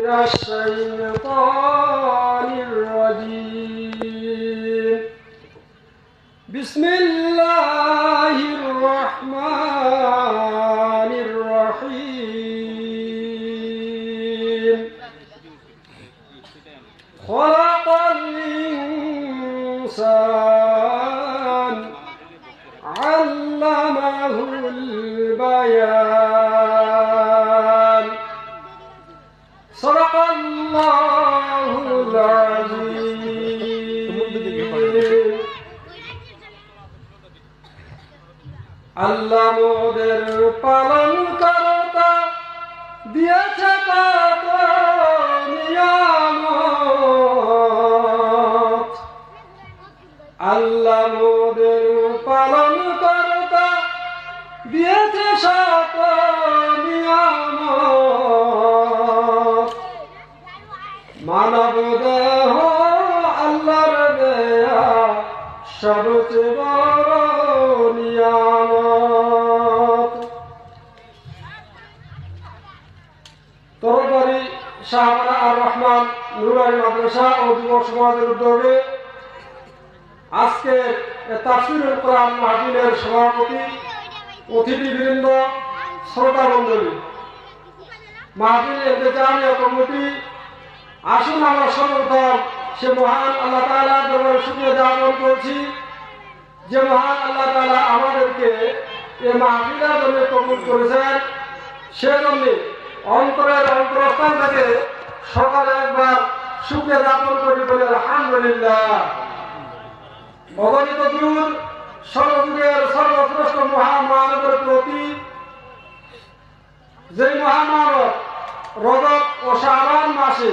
من الشيطان الرجيم. بسم الله الرحمن الرحيم. خلق الإنسان علمه البيان. আল্লাহ মোদের পালন করতা, দিয়েছে আল্লাহ মোদের পালন করতা, দিয়েছে নিয়ামত। মানব দেহ আল্লাহর দেয়া, সবচেয়ে শাহবানা আর রহমান নুরানি মাদ্রাসা ও যুব সমাজের উদ্যোগে আজকে তাফসিরুল কোরআন মাহফিলের সভাপতি অতিথিবৃন্দ শ্রোতা মণ্ডলী মাহফিল ইন্তেজামিয়া কমিটি, আসুন আমরা সর্বপ্রথম সে মহান আল্লাহ তাআলা দরবারে শুকরিয়া জ্ঞাপন করছি। যে মহান আল্লাহ তাআলা আমাদেরকে এই মাহফিলের জন্য কবুল করেছেন, সেজন্য অন্তরের অন্তরস্থান থেকে সকালে একবার শুক্রিয়া জ্ঞাপন করি বলে আলহামদুলিল্লাহ। অগণিত দূর, সর্বযুগের সর্বশ্রেষ্ঠ মহামানবের প্রতি যে মহামানব রজব ও শাহবান মাসে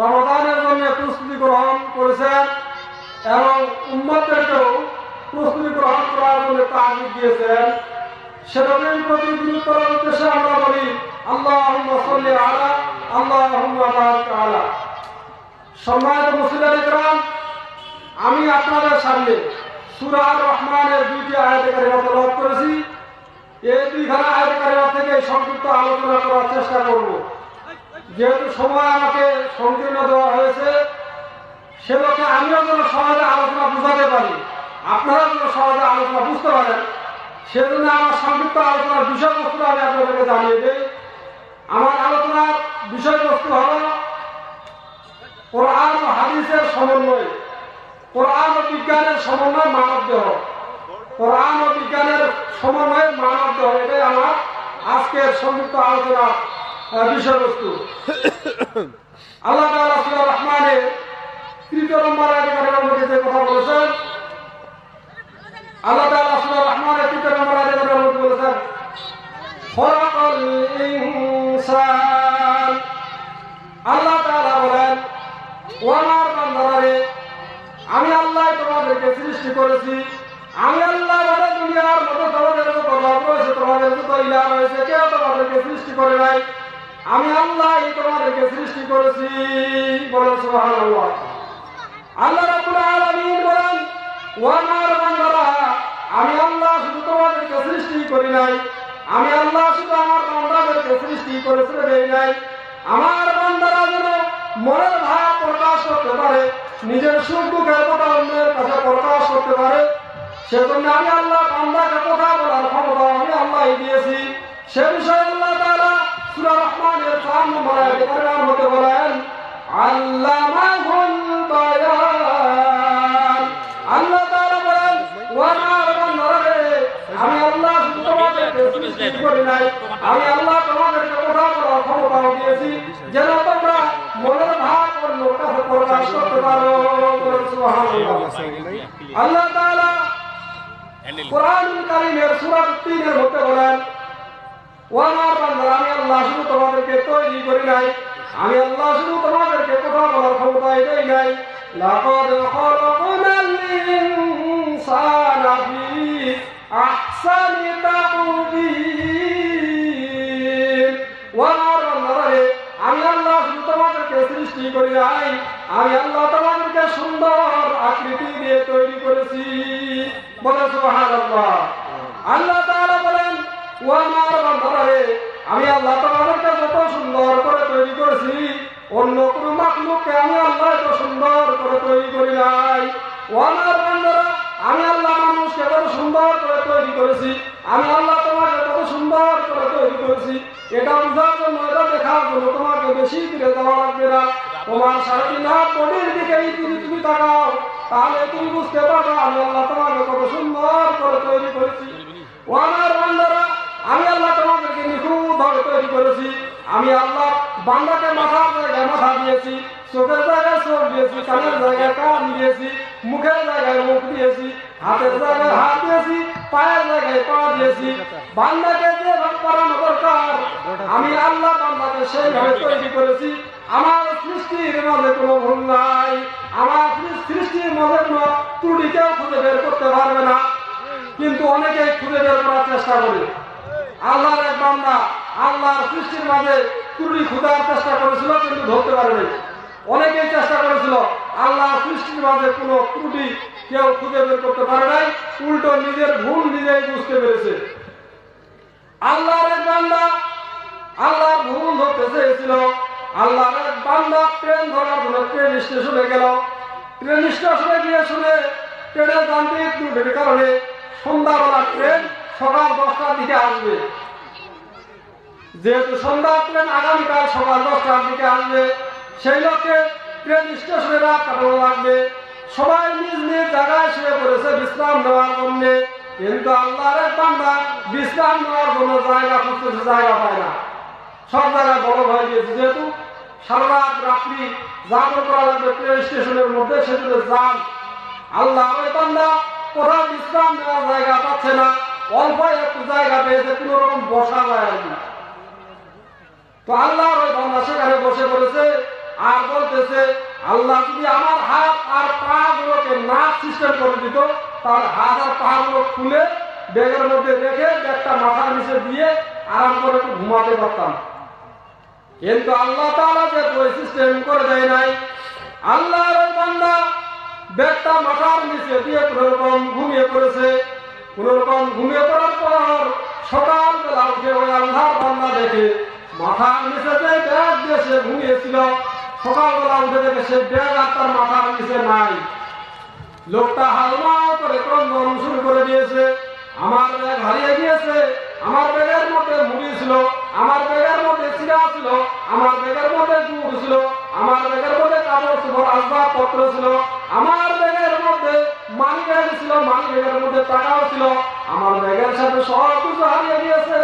রমদানের জন্য প্রস্তুতি গ্রহণ করেছেন এবং উম্মতদেরকেও প্রস্তুতি গ্রহণ করার জন্য তাগিদ দিয়েছেন। সেরকম প্রতি গুরুত্ব উদ্দেশ্যে আমরা বলি আল্লাহ সাল্লি আলা আল্লাহ আলা। সম্মানিত মুসলিম আমি আপনাদের সামনে সুরার রহমানের দুইটি আয়াতকারী তেলাওয়াত করেছি। এই দুইখানা আয়াতকারী থেকে সংক্ষিপ্ত আলোচনা করার চেষ্টা করব। যেহেতু সময় আমাকে সংকীর্ণ দেওয়া হয়েছে, সে লক্ষ্যে আমিও যেন সহজে আলোচনা বুঝাতে পারি। আপনারা যেন সহজে আলোচনা বুঝতে পারেন। সেজন্য আমার সংক্ষিপ্ত আলোচনার বিষয়বস্তু আমি আপনাদেরকে জানিয়ে দিই। আমার আলোচনার বিষয়বস্তু হল কোরআন ও হাদিসের সমন্বয়। কোরআন ও বিজ্ঞানের সমন্বয় মানব দেহ। কোরআন ও বিজ্ঞানের সমন্বয় মানব দেহ, এটাই আমার আজকের সংযুক্ত আলোচনার বিষয়বস্তু। আল্লাহ রহমানের তৃতীয় নম্বর যে কথা বলেছেন আল্লাহ তাআলা সূরা রহমানের বলেছেন, খলাকাল ইনসান। আল্লাহ তাআলা বলেন আমি আল্লাহ তোমাদেরকে সৃষ্টি করেছি, আমি আল্লাহ বলে দুনিয়ার মতো তোমাদের যত রব রয়েছে তোমাদের যত ইলা রয়েছে, কেউ তোমাদেরকে সৃষ্টি করে নাই। আমি আল্লাহ তোমাদেরকে সৃষ্টি করেছি বলে সুবহানাল্লাহ। আল্লাহ রাব্বুল আলামিন বলেন ও আমার বান্দারা আমি আল্লাহ শুধু তোমাদেরকে সৃষ্টি করি নাই। আমি আল্লাহ শুধু আমার বান্দাদেরকে সৃষ্টি করে ছেড়ে নাই। আমার বান্দারা যেন মনের ভাব প্রকাশ করতে পারে, নিজের সুখ দুঃখের কথা অন্যের কাছে প্রকাশ করতে পারে, সেজন্য আমি আল্লাহ বান্দাকে কথা বলার ক্ষমতা আমি আল্লাহ দিয়েছি। সে বিষয়ে আল্লাহ তাআলা সূরা রহমানের 4 নম্বর আয়াতে বলেন, আল্লামাহুল বায়ান আল্লাহ তাআলা বলেন ওয়া আমার বান্দারা রে, আমি আল্লাহ শুধু তোমাদেরকে সৃষ্টি করি নাই আমি আল্লাহ তোমাদেরকে কথা বলার ক্ষমতাও দিয়েছি। যেন তোমরা মনের ভাব অন্যের কাছে প্রকাশ করতে পারো। আল্লাহ তাআলা কোরআনুল কারীমের সূরা 3 এর বলেন ও আমার বান্দারা আমি আল্লাহ শুধু তোমাদেরকে তৈরি করি নাই। আমি আল্লাহ শুধু তোমাদেরকে কথা বলার ক্ষমতা দেই নাই। লাকাদ খালাকনাল ইনসানা ফি তাকবীর ও আমার রে, আমি আল্লাহ তোমাদেরকে সৃষ্টি করি নাই আমি আল্লাহ তোমাদেরকে সুন্দর আকৃতি দিয়ে তৈরি করেছি। বলে সুবহানাল্লাহ। আল্লাহ তাআলা বলেন ও আমার বান্দারা আমি আল্লাহ তোমাদেরকে যত সুন্দর করে তৈরি করেছি অন্য কোন মাকলুককে আমি আল্লাহ এত সুন্দর করে তৈরি করি নাই। ও আমার আমি আল্লাহ মানুষকে কত সুন্দর করে তৈরি করেছি। আমি আল্লাহ তোমাকে কত সুন্দর করে তৈরি করেছি। এটা বোঝার জন্য, এটা দেখার জন্য তোমাকে বেশি দূরে যাওয়া লাগবে না। তোমার সারাটি না বডির দিকে যদি তুমি তাকাও, তাহলে তুমি বুঝতে পারবে আমি আল্লাহ তোমাকে কত সুন্দর করে তৈরি করেছি। ও আমার বান্দারা, আমি আল্লাহ তোমাদেরকে নিখুঁত ভাবে তৈরি করেছি। আমি আল্লাহ বান্দাকে মাথার জায়গায় মাথা দিয়েছি, চোখের জায়গায় চোখ দিয়েছি, কানের জায়গায় কান দিয়েছি, মুখের জায়গায় মুখ দিয়েছি, হাতের জায়গায় হাত দিয়েছি, পায়ের জায়গায় পা দিয়েছি। বান্দাকে যে করানো দরকার, আমি আল্লাহ বান্দাকে সেইভাবে তৈরি করেছি। আমার সৃষ্টির মাঝে কোনো ভুল নাই। আমার সৃষ্টির মাঝে কোনো ত্রুটি কেউ খুঁজে বের করতে পারবে না। কিন্তু অনেকেই খুঁজে বের করার চেষ্টা করে। আল্লাহর এক বান্দা আল্লাহর সৃষ্টির মাঝে ত্রুটি খোঁজার চেষ্টা করেছিল, কিন্তু ধরতে পারেনি। অনেকেই চেষ্টা করেছিল আল্লাহ সৃষ্টির মাঝে কোনো ত্রুটি কেউ খুঁজে বের করতে পারে নাই, উল্টো নিজের ভুল নিজেই বুঝতে পেরেছে। আল্লাহর এক বান্দা ভুল ধরতে চেয়েছিল, আল্লাহর এক বান্দা ট্রেন ধরার জন্য ট্রেন স্টেশনে গেল। ট্রেন স্টেশনে গিয়ে শুনে ট্রেনের যান্ত্রিক ত্রুটির কারণে সন্ধ্যাবেলা ট্রেন সকাল দশটার দিকে আসবে। যেহেতু সন্ধ্যা ট্রেন আগামীকাল সকাল দশটার দিকে আসবে, সেই লক্ষ্যে ট্রেন স্টেশনে রাত কাটানো লাগবে। সবাই নিজ নিজ জায়গায় শুয়ে পড়েছে বিশ্রাম নেওয়ার জন্য। কিন্তু বান্দা বিশ্রাম নেওয়ার জন্য জায়গা খুঁজতেছে, জায়গা পায় না। সব জায়গায় বড় হয়ে গিয়েছে। যেহেতু সারা রাত রাত্রি যাপন করা লাগবে ট্রেন স্টেশনের মধ্যে সেগুলো যান। আল্লাহ ওই কোথাও বিশ্রাম নেওয়ার জায়গা পাচ্ছে না। অল্প একটু জায়গা পেয়েছে, কোনো রকম বসা যায় তো আল্লাহ ওই বান্দা সেখানে বসে পড়েছে আর বলতেছে, আল্লাহ যদি আমার হাত আর পা গুলোকে নাক সিস্টেম করে দিত, তাহলে হাত আর পা গুলো খুলে ব্যাগের মধ্যে রেখে ব্যাগটা মাথার নিচে দিয়ে আরাম করে একটু ঘুমাতে পারতাম। কিন্তু আল্লাহ তাআলা যে ওই সিস্টেম করে দেয় নাই, আল্লাহর ওই বান্দা ব্যাগটা মাথার নিচে দিয়ে কোনো রকম ঘুমিয়ে পড়েছে। কোনো রকম ঘুমিয়ে পড়ার পর সকালবেলা উঠে ওই দেখে মাথার নিচে যে ব্যাগ দিয়ে সে ঘুমিয়েছিল, সকালবেলা উঠে দেখে সে ব্যাগ আর তার মাথার নিচে নাই। লোকটা করে ক্রন্দন শুরু করে দিয়েছে, আমার ব্যাগ হারিয়ে গিয়েছে, আমার ব্যাগের মধ্যে মুড়ি ছিল, আমার ব্যাগের মধ্যে চিরা ছিল, আমার ব্যাগের মধ্যে গুড় ছিল, আমার ব্যাগের মধ্যে কাপড় আসবাবপত্র ছিল, আমার মানি ব্যাগ ছিল, মানি ব্যাগের মধ্যে টাকাও ছিল। আমার ব্যাগের সাথে সব কিছু হারিয়ে গিয়েছে।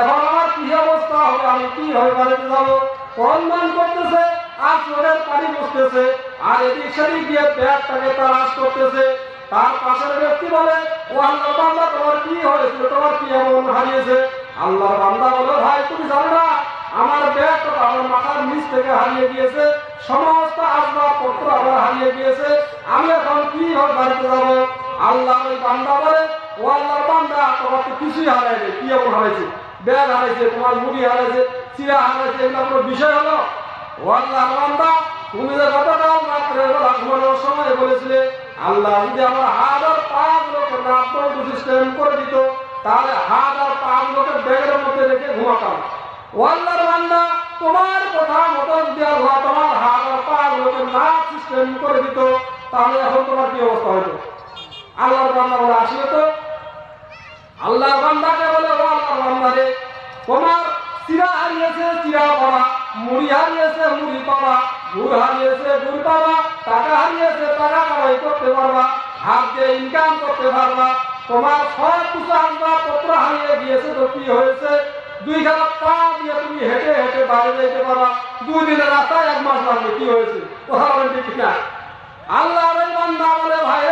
এখন আমার কি অবস্থা হবে? আমি কি হয়ে বাড়িতে যাব? ক্রন্দন করতেছে, আর চোরের পানি বসতেছে। আর এদিক সেদিক দিয়ে ব্যাগটাকে তালাশ করতেছে। তার পাশের ব্যক্তি বলে, ও আল্লাহ বান্দা, তোমার কি হয়েছিল? তোমার কি এমন হারিয়েছে? আল্লাহ বান্দা বলে, ভাই, তুমি জানো না, আমার ব্যাগটা আমার মাথার নিচ থেকে হারিয়ে গিয়েছে। সমস্ত আসবাবপত্র আমার হারিয়ে গিয়েছে। আমি এখন কি ভাবে বাড়িতে যাব? আল্লাহ ওই বান্দা বলে, ও আল্লাহর বান্দা, তোমার তো কিছুই হারায়নি কি এমন হারাইছে? ব্যাগ হারাইছে, তোমার মুড়ি হারাইছে চিরা হারাইছে, এগুলো কোনো বিষয় হলো? ও আল্লাহর বান্দা, তুমি যে গতকাল রাত্রে বেলা সময় বলেছিলে, আল্লাহ যদি আমার হাত আর পা গুলোকে নাপ্য সিস্টেম করে দিত, তাহলে হাত আর পা গুলোকে ব্যাগের মধ্যে রেখে ঘুমাতাম। ও আল্লাহর বান্দা, তোমার কথা মতো যদি আল্লাহ তোমার হাত আর পা গুলোকে নাক সিস্টেম করে দিত তাহলে এখন তোমার কি অবস্থা হতো আল্লাহর বান্দা বলে, আসলে তো আল্লাহর বান্দাকে বলে, ও আল্লাহর বান্দারে তোমার চিরা হারিয়েছে চিরা পাওয়া মুড়ি হারিয়েছে, মুড়ি পাওয়া গুড় হারিয়েছে, গুড় পাওয়া টাকা হারিয়েছে, টাকা কামাই করতে পারবা, হাত দিয়ে ইনকাম করতে পারবা, তোমার সব কিছু আসবাবপত্র হারিয়ে গিয়েছে তো কি হয়েছে? দুই খানা পা দিয়ে তুমি হেঁটে হেঁটে বাইরে যেতে পারবা, দুই দিনের রাস্তায় এক মাস লাগবে, কি হয়েছে? কথা বলেন ঠিক না আল্লাহ বান্দা বলে ভাই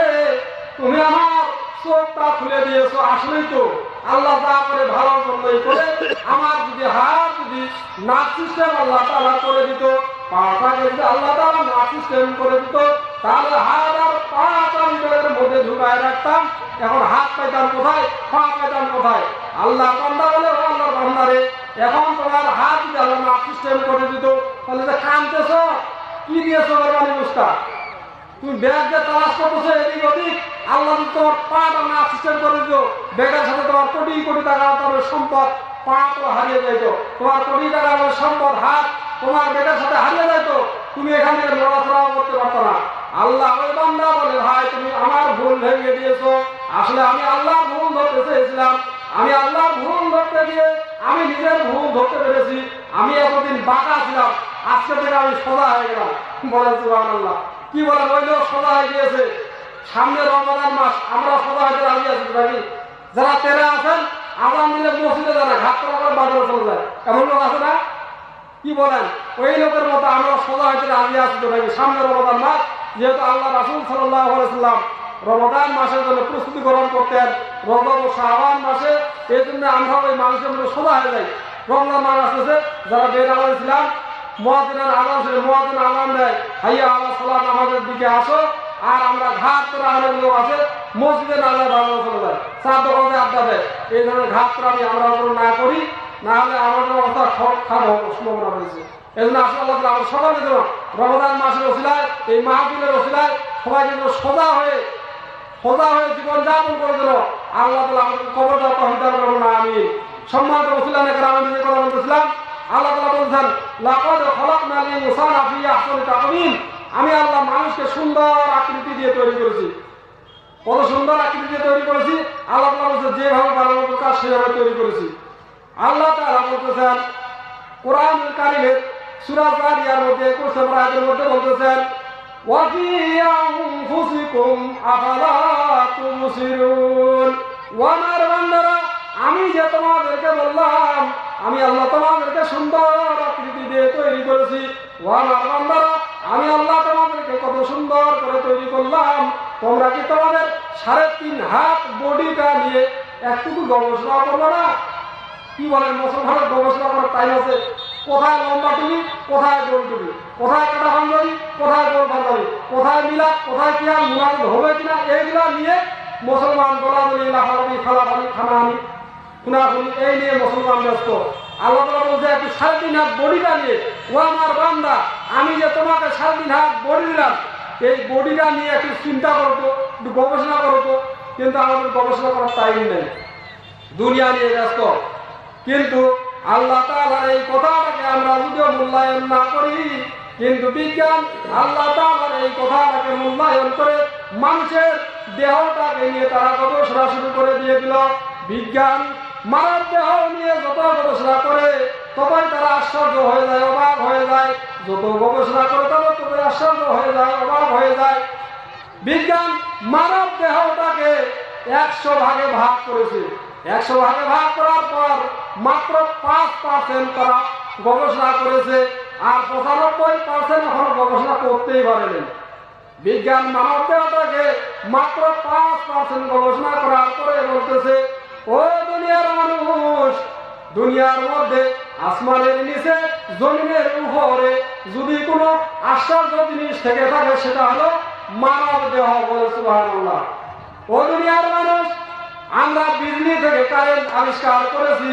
তুমি আমার চোখটা খুলে দিয়েছ, আসলেই তো আল্লাহ করে ভালো করে, আমার যদি হাত যদি নাচ সিস্টেম আল্লাহ তালা করে দিত যদি আল্লাহ তালা সিস্টেম করে দিত, তাহলে হাত আর মধ্যে ঢুকায় রাখতাম, এখন হাত পাইতাম কোথায়, পা পাইতাম কোথায়? আল্লাহ বান্দা বলে আল্লাহর বান্দারে এখন তোমার হাত যদি আল্লাহ নাচ সিস্টেম করে দিত, তাহলে যে কানতেছ কি দিয়েছ মুস্তা তুমি ব্যাগ যে তালাশ করতেছো, এদিক ওদিক। আল্লাহ যদি তোমার পাটা না সিস্টেম করে দিও ব্যাগের সাথে তোমার কোটি কোটি টাকা তোমার সম্পদ, পা তো হারিয়ে যাইত। তোমার কোটি টাকা সম্পদ, হাত তোমার বেটার সাথে হারিয়ে যাইত, তুমি এখান থেকে লড়াচড়াও করতে পারতো না। আল্লাহ ওই বান্দা বলে, ভাই, তুমি আমার ভুল ভেঙে দিয়েছ। আসলে আমি আল্লাহ ভুল ধরতে চেয়েছিলাম। আমি আল্লাহ ভুল ধরতে গিয়ে আমি নিজের ভুল ধরতে পেরেছি। আমি এতদিন বাঁকা ছিলাম। আজকে থেকে আমি সোজা হয়ে গেলাম। বলেন সুবহানাল্লাহ। কি বলেন ওই লোক সোজা হয়ে গিয়েছে। সামনে রমজান মাস, আমরা সোজা হতে রাজি আছি যারা তেরা আছেন, আমরা মিলে মসজিদে যারা, ঘাট করা বাজারে চলে যায়। এমন লোক আছে না? কি বলেন? ওই লোকের মতো আমরা হইতে রাজি আছি তো নাকি সামনে রমজান মাস, যেহেতু আল্লাহ রাসুল সাল্লাম রমজান মাসের জন্য প্রস্তুতি গ্রহণ করতেন, রমজান ও শাহবান মাসে, এই জন্য আমরা ওই মানুষের মধ্যে সোজা হয়ে যাই। রমজান মাস আসতেছে, যারা বের ছিলাম আল্লাহ সাল্লাম আমাদের দিকে আসো, আর আমরা করে লোক আছে আড্ডা দেয়, এই ধরনের ঘাট আমরা না করি, না হলে খারাপ এই জন্য ওসিলায় এই হয়ে হয়ে করে দিল আল্লাহ আমাদের কবর করব না আমি সম্মানিত ওসিলা নেকার আমি নিজে বলতেছিলাম আল্লাহ তালা বলছেন, লাকদ খলাকনা লিল ইনসানা ফি আহসানি তাকওয়িম। আমি আল্লাহ মানুষকে সুন্দর আকৃতি দিয়ে তৈরি করেছি। কত সুন্দর আকৃতি দিয়ে তৈরি করেছি? আল্লাহ তালা বলছে, যেভাবে বানানো দরকার সেভাবে তৈরি করেছি। আল্লাহ তাআলা বলতেছেন কোরআন কারিমের সূরা জারিয়ার মধ্যে 21 নম্বর আয়াতের মধ্যে বলতেছেন আনফুসিকুম আফালা তুবসিরুন। ওয়া আমার বান্দারা আমি যে তোমাদেরকে বললাম, আমি আল্লাহ তোমাদেরকে সুন্দর আকৃতি দিয়ে তৈরি করেছি। আমি আল্লাহ তোমাদেরকে কত সুন্দর করে তৈরি করলাম। তোমরা কি তোমাদের সাড়ে তিন হাত বডিটা নিয়ে একটুকু গবেষণা করবে না? কি বলেন মুসলমানের গবেষণা করার টাইম আছে? কোথায় লম্বা টুপি কোথায় গোল টুপি কোথায় কাটা পাঞ্জাবি, কোথায় গোল পাঞ্জাবি? কোথায় মিলাপ কোথায় কি আর হবে কিনা, এইগুলা নিয়ে মুসলমান দোলাদলি লাফালাফি, ফালাফালি খানাহানি খুনাখুনি এই নিয়ে মুসলমান ব্যস্ত। আল্লাহ বলছে, একটু সাড়ে তিন হাত বডিটা নিয়ে। ও আমার বান্দা, আমি যে তোমাকে সাড়ে তিন হাত বডি দিলাম, এই বডিটা নিয়ে একটু চিন্তা করো তো, একটু গবেষণা করো তো। কিন্তু আমাদের গবেষণা করার টাইম নেই। দুনিয়া নিয়ে ব্যস্ত। কিন্তু আল্লাহ তাআলার এই কথাটাকে আমরা যদিও মূল্যায়ন না করি, কিন্তু বিজ্ঞান আল্লাহ তাআলার এই কথাটাকে মূল্যায়ন করে মানুষের দেহটাকে নিয়ে তারা গবেষণা শুরু করে দিয়ে দিল। বিজ্ঞান মানব দেহ নিয়ে যত গবেষণা করে, ততই তারা আশ্চর্য হয়ে যায়, অবাক হয়ে যায়। যত গবেষণা করে, তত ততই আশ্চর্য হয়ে যায়, অবাক হয়ে যায়। বিজ্ঞান মানব দেহটাকে একশো ভাগে ভাগ করেছে। একশো ভাগে ভাগ করার পর মাত্র পাঁচ পার্সেন্ট তারা গবেষণা করেছে, আর পঁচানব্বই পার্সেন্ট এখনও গবেষণা করতেই পারেনি। বিজ্ঞান মানব দেহটাকে মাত্র পাঁচ পার্সেন্ট গবেষণা করার পরে বলতেছে ও দুনিয়ার মানুষ, দুনিয়ার মধ্যে আসমানের নিচে জমিনের উপরে যদি কোনো আশ্চর্য জিনিস থেকে থাকে, সেটা হলো মানব দেহ বলে সুবহানাল্লাহ। ও দুনিয়ার মানুষ, আমরা বিজলি থেকে কারেন্ট আবিষ্কার করেছি,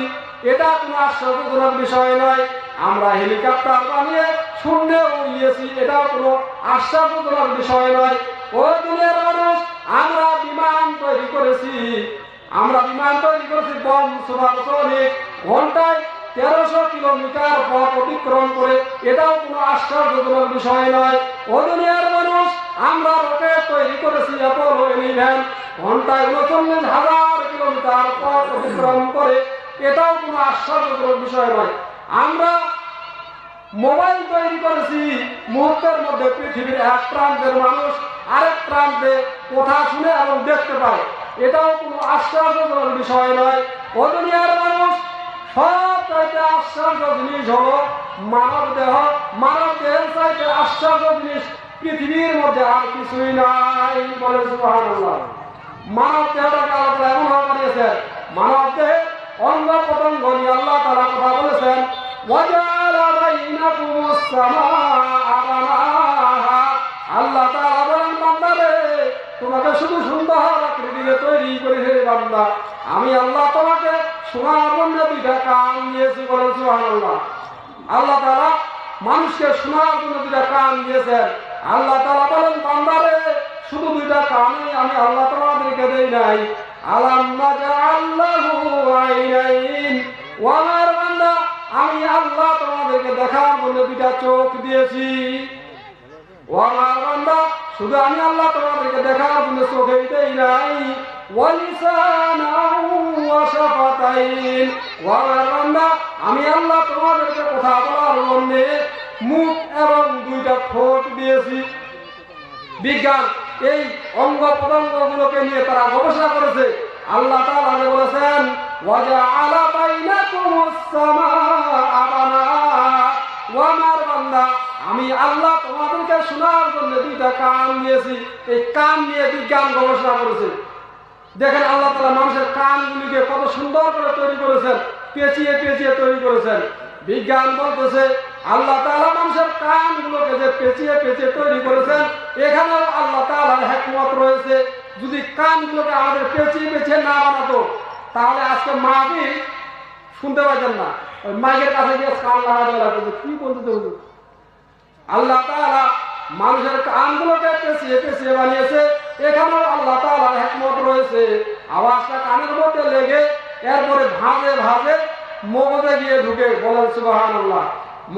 এটা কোনো আশ্চর্যজনক বিষয় নয়। আমরা হেলিকপ্টার বানিয়ে শূন্যে উড়িয়েছি, এটাও কোনো আশ্চর্যজনক বিষয় নয়। ও এটাও কোনো আশ্চর্যজনক বিষয় মানুষ বিষয় নয়। আমরা মোবাইল তৈরি করেছি, মুহূর্তের এক প্রান্তের মানুষ আরেক প্রান্তে কথা শুনে এবং দেখতে পায়। এটাও কোনো আশ্চর্যজনক বিষয় নয়। ও দুনিয়ার মানুষ সব চাইতে আশ্চর্য জিনিস হলো মানব দেহ। মানব চাইতে আশ্চর্য জিনিস পৃথিবীর মধ্যে আর কিছুই নাই বলে মানব দেহটাকে আল্লাহ এমন ভাবে বানিয়েছেন, মানব দেহ অঙ্গ প্রত্যঙ্গ নিয়ে আল্লাহ তারা কথা বলেছেন আল্লাহ তাআলা তোমাকে শুধু সুন্দর আকৃতি দিয়ে তৈরি করেছে বান্দা, আমি আল্লাহ তোমাকে সোনার জন্য দুইটা কান দিয়েছি বলেন সুবহানাল্লাহ। আল্লাহ তাআলা মানুষকে শোনার জন্য দুইটা কান দিয়েছেন। আল্লাহ তাআলা বলেন বান্দারে শুধু দুইটা কানই আমি আল্লাহ তোমাদেরকে দেই নাই। আলাম নাজাআল্লাহু আইনাইন। ও বান্দা, আমি আল্লাহ তোমাদেরকে দেখার জন্য দুইটা চোখ দিয়েছি। ও আমার বান্দা শুধু আমি আল্লাহ তোমাদেরকে দেখার জন্য চোখে দেই নাই। আমি আল্লাহ তোমাদেরকে কথা বলার জন্য মুখ এবং দুইটা ঠোঁট দিয়েছি। বিজ্ঞান, এই অঙ্গ প্রত্যঙ্গ গুলোকে নিয়ে তারা গবেষণা করেছে। আল্লাহ তাআলা বলেছেন ওয়াজআলা বাইনাকুমুস সামাআ বানাআ ও আমার বান্দা আমি আল্লাহ তোমাদেরকে শোনার জন্য দুইটা কান দিয়েছি। এই কান নিয়ে বিজ্ঞান গবেষণা করেছে দেখেন আল্লাহ তালা মানুষের কানগুলিকে কত সুন্দর করে তৈরি করেছেন, পেঁচিয়ে পেঁচিয়ে তৈরি করেছেন। বিজ্ঞান বলতেছে, আল্লাহ তাআলা মানুষের কানগুলোকে যে পেঁচিয়ে পেঁচিয়ে তৈরি করেছেন, এখানেও আল্লাহ তাআলার হেকমত রয়েছে। যদি কানগুলোকে আমাদের পেঁচিয়ে পেঁচিয়ে না বানাতো, তাহলে আজকে মাহফিল শুনতে পাইতেন না। ওই মাইকের কাছে গিয়ে কান লাগাতে লাগতো কি বলতে আল্লাহ মানুষের কানগুলোকে পেঁচিয়ে পেঁচিয়ে বানিয়েছে। এখানেও আল্লাহ তাআলার হেকমত রয়েছে। আওয়াজটা কানের মধ্যে লেগে এরপরে ভাঁজে ভাঁজে মগজে গিয়ে ঢুকে বলেন, সুবহানাল্লাহ।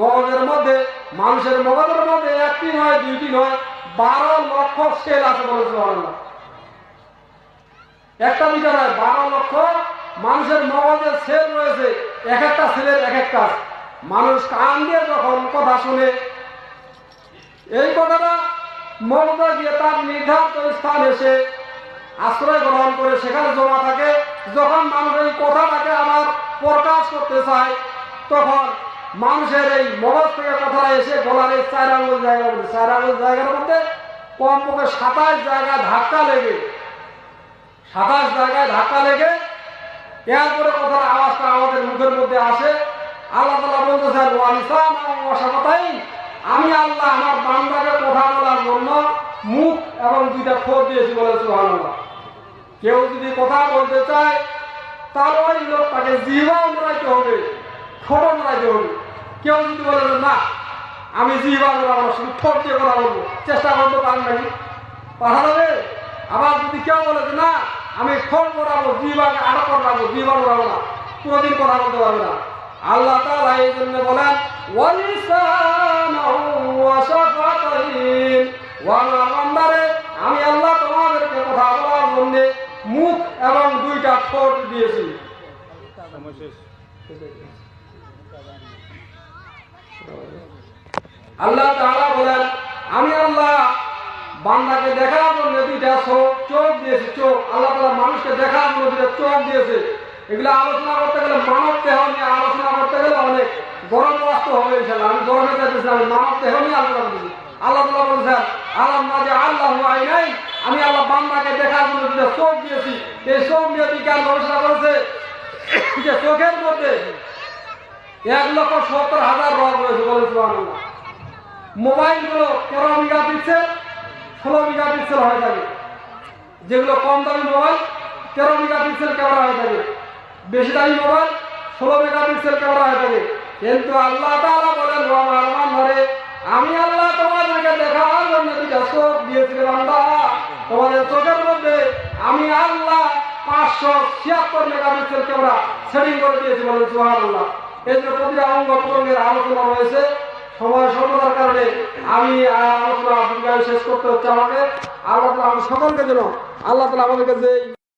মগজের মধ্যে, মানুষের মগজের মধ্যে একটি নয়, দুইটি নয়, বারো লক্ষ সেল আছে বলেন, সুবহানাল্লাহ। একটা দুইটা নয়, বারো লক্ষ মানুষের মগজের সেল রয়েছে। এক একটা সেলের এক এক কাজ মানুষ কান দিয়ে যখন কথা শুনে এই কথাটা মগজে গিয়ে তার নির্ধারিত স্থান এসে আশ্রয় গ্রহণ করে সেখানে জমা থাকে। যখন মানুষ এই কথাটাকে আবার প্রকাশ করতে চায়, তখন মানুষের এই মগজ থেকে কথাটা এসে গলার এই চার আঙুল জায়গার মধ্যে, চার আঙুল জায়গার মধ্যে কমপক্ষে সাতাশ জায়গায় ধাক্কা লেগে, সাতাশ জায়গায় ধাক্কা লেগে এরপরে কথার আওয়াজটা আমাদের মুখের মধ্যে আসে। আল্লাহ তালা বলতেছেন ওয়ালিসান অসামতাই আমি আল্লাহ আমার বান্দাকে কথা বলার জন্য মুখ এবং দুইটা ঠোঁট দিয়েছি বলে সুবহানাল্লাহ। কেউ যদি কথা বলতে চায় তাহলে ওই লোকটাকে জিহ্বাও নড়াইতে হবে ঠোঁট নড়াইতে হবে। কেউ যদি বলে না আমি জিহ্বা নড়াবো না, শুধু ঠোঁট দিয়ে কথা বলব চেষ্টা করতে পারেন নাকি? পাঠা যাবে আবার যদি কেউ বলে যে না আমি ঠোঁট নড়াবো জিহ্বাকে আটক রাখব জিহ্বা নড়াবো না কোনোদিন কথা বলতে পারবে না। আল্লাহ তাআলা এই জন্য বলেন আমি আল্লাহ তোমাদেরকে কথা বলার জন্য মুখ এবং দুইটা ঠোঁট দিয়েছি। আল্লাহ তাআলা বলেন, আমি আল্লাহ বান্দাকে দেখার জন্য দুইটা চোখ দিয়েছি, চোখ। আল্লাহ তাআলা মানুষকে দেখার জন্য দুইটা চোখ দিয়েছে। এগুলো আলোচনা করতে গেলে মানব দেহ নিয়ে আলোচনা করতে গেলে অনেক গরম বাস্তব হবে ইনশাল্লাহ আমি গরমে চাইতেছি আমি মানব দেহ নিয়ে আলোচনা করতেছি আল্লাহ তাআলা বলছেন আল্লাহ মাঝে আল্লাহ আই নাই আমি আল্লাহ বান্দাকে দেখার জন্য দুইটা চোখ দিয়েছি। এই চোখ নিয়ে বিজ্ঞান গবেষণা করেছে। যে চোখের মধ্যে এক লক্ষ সত্তর হাজার রোগ রয়েছে বলে মোবাইলগুলো তেরো মেগা পিক্সেল ষোলো মেগা পিক্সেল হয়ে থাকে। যেগুলো কম দামি মোবাইল, তেরো মেগা পিক্সেল ক্যামেরা হয়ে থাকে। বেশি দামি মোবাইল, ষোলো মেগা পিক্সেল ক্যামেরা হয়ে থাকে কিন্তু আল্লাহ তাআলা বলেন, ও বান্দারে আমি আল্লাহ তোমাদেরকে দেখার জন্য দুইটা চোখ তোমাদের চোখের মধ্যে আমি আল্লাহ পাঁচশো ছিয়াত্তর মেগা পিক্সেল ক্যামেরা সেটিং করে দিয়েছি বলেন, সুবহানাল্লাহ। এই জন্য প্রতিটা অঙ্গ প্রত্যঙ্গের আলোচনা রয়েছে, সময় স্বল্পতার কারণে আমি আলোচনা শেষ করতে হচ্ছে আমাকে। আল্লাহ তালা আমাদের সকলকে যেন, আল্লাহ তালা আমাদেরকে যে